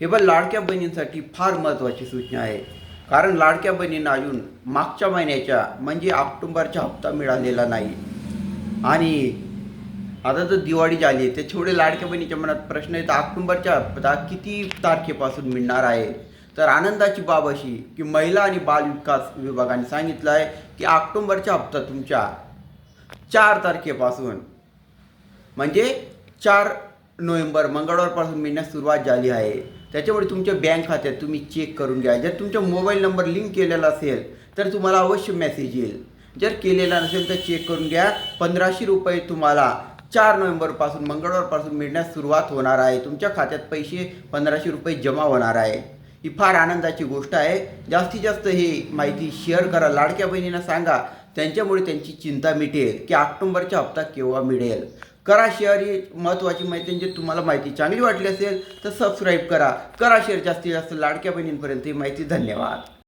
हे पण लाडक्या बहिणींसाठी फार महत्त्वाची सूचना आहे. कारण लाडक्या बहिणींना अजून मागच्या महिन्याच्या म्हणजे ऑक्टोंबरचा हप्ता मिळालेला नाही. आणि आता तर दिवाळी झाली आहे त्याच्यामुळे लाडक्या बहिणीच्या मनात प्रश्न येतो ऑक्टोंबरच्या हप्ता किती तारखेपासून मिळणार आहे? तर आनंदाची बाब अशी की महिला आणि बाल विकास विभागाने सांगितलं आहे की ऑक्टोंबरचा हप्ता तुमच्या चार तारखेपासून म्हणजे चार नोव्हेंबर मंगळवारपासून मिळण्यास सुरुवात झाली आहे. त्याच्यामुळे तुमच्या बँक खात्यात तुम्ही चेक करून घ्या. जर तुमचा मोबाईल नंबर लिंक केलेला असेल तर तुम्हाला अवश्य मेसेज येईल. जर केलेला नसेल तर चेक करून घ्या. पंधराशे रुपये तुम्हाला चार नोव्हेंबरपासून मंगळवारपासून मिळण्यास सुरुवात होणार आहे. तुमच्या खात्यात पैसे पंधराशे रुपये जमा होणार आहे. ही फार आनंदाची गोष्ट आहे. जास्तीत जास्त ही माहिती शेअर करा. लाडक्या बहिणींना सांगा. त्यांच्यामुळे त्यांची चिंता मिटेल. की ऑक्टोंबरचा हप्ता केव्हा मिळेल? करा शेअर ही महत्त्वाची माहिती म्हणजे तुम्हाला माहिती चांगली वाटली असेल तर सबस्क्राईब करा. करा शेअर जास्तीत जास्त लाडक्या बहिणींपर्यंत ही माहिती. धन्यवाद.